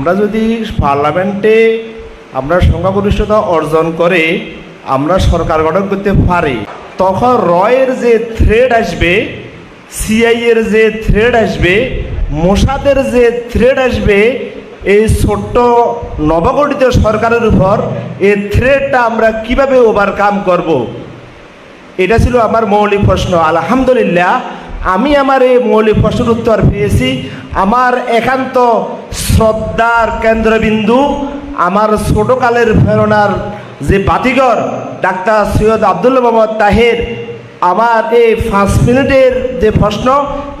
আমরা যদি পার্লামেন্টে আমরা সংখ্যাগরিষ্ঠতা অর্জন করে আমরা সরকার গঠন করতে পারি, তখন রয়ের যে থ্রেড আসবে সিআই এর যে থ্রেড আসবে, মোসাদের যে থ্রেড আসবে, এই ছোট্ট নবগঠিত সরকারের উপর এই থ্রেডটা আমরা কীভাবে ওভারকাম করব। এটা ছিল আমার মৌলিক প্রশ্ন আলহামদুলিল্লাহ, আমি আমার এই মৌলিক প্রশ্নের উত্তর পেয়েছি আমার একান্ত শ্রদ্ধার কেন্দ্রবিন্দু আমার ছোটকালের প্রেরণার যে বাতিঘর, ডাক্তার সৈয়দ আবদুল্লা মোহাম্মদ তাহের, আমার এই পাঁচ মিনিটের যে প্রশ্ন,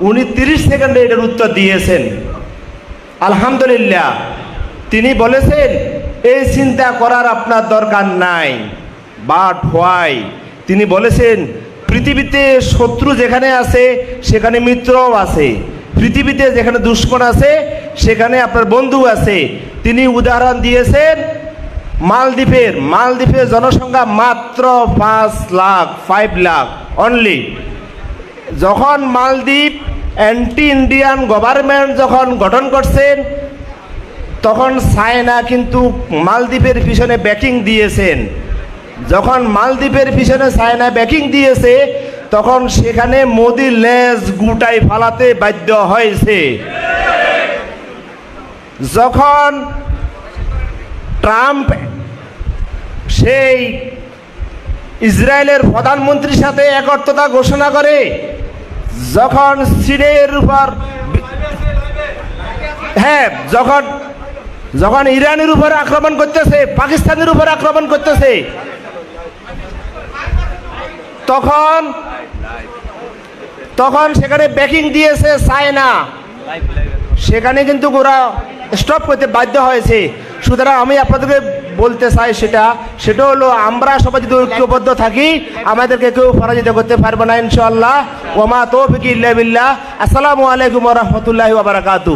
উনি তিরিশ সেকেন্ডে এটার উত্তর দিয়েছেন। আলহামদুলিল্লাহ, তিনি বলেছেন, এই চিন্তা করার আপনার দরকার নাই বাট হোয়াই তিনি বলেছেন, পৃথিবীতে শত্রু যেখানে আছে, সেখানে মিত্রও আছে। পৃথিবীতে যেখানে দুশ্মন আছে সেখানে আপনার বন্ধু আছে, তিনি উদাহরণ দিয়েছেন, মালদ্বীপের মালদ্বীপের জনসংখ্যা মাত্র পাঁচ লাখ ফাইভ লাখ অনলি যখন মালদ্বীপ অ্যান্টি ইন্ডিয়ান গভর্নমেন্ট যখন গঠন করছেন, তখন চায়না কিন্তু মালদ্বীপের পিছনে ব্যাকিং দিয়েছেন। যখন মালদ্বীপের পিছনে চায়না ব্যাকিং দিয়েছে, তখন সেখানে মোদি লেজ গুটাই ফালাতে বাধ্য হয়েছে। যখন ট্রাম্প সেই ইসরায়েলের প্রধানমন্ত্রীর সাথে একত্রতা ঘোষণা করে, যখন চীনের উপর হ্যাঁ যখন যখন ইরানের উপর আক্রমণ করতেছে, পাকিস্তানের উপর আক্রমণ করতেছে, তখন তখন সেখানে ব্যাকিং দিয়েছে চায়না। সেখানে কিন্তু ওরা স্টপ করতে বাধ্য হয়েছে। সুতরাং আমি আপনাদেরকে বলতে চাই সেটা সেটা হলো আমরা সবাই যদি ঐক্যবদ্ধ থাকি, আমাদেরকে কেউ পরাজিত করতে পারবে না ইনশাল্লাহ ওমা তৌফিক ইল্লা বিল্লাহ। আসসালামু আলাইকুম রহমতুল্লাহ বারাকাতু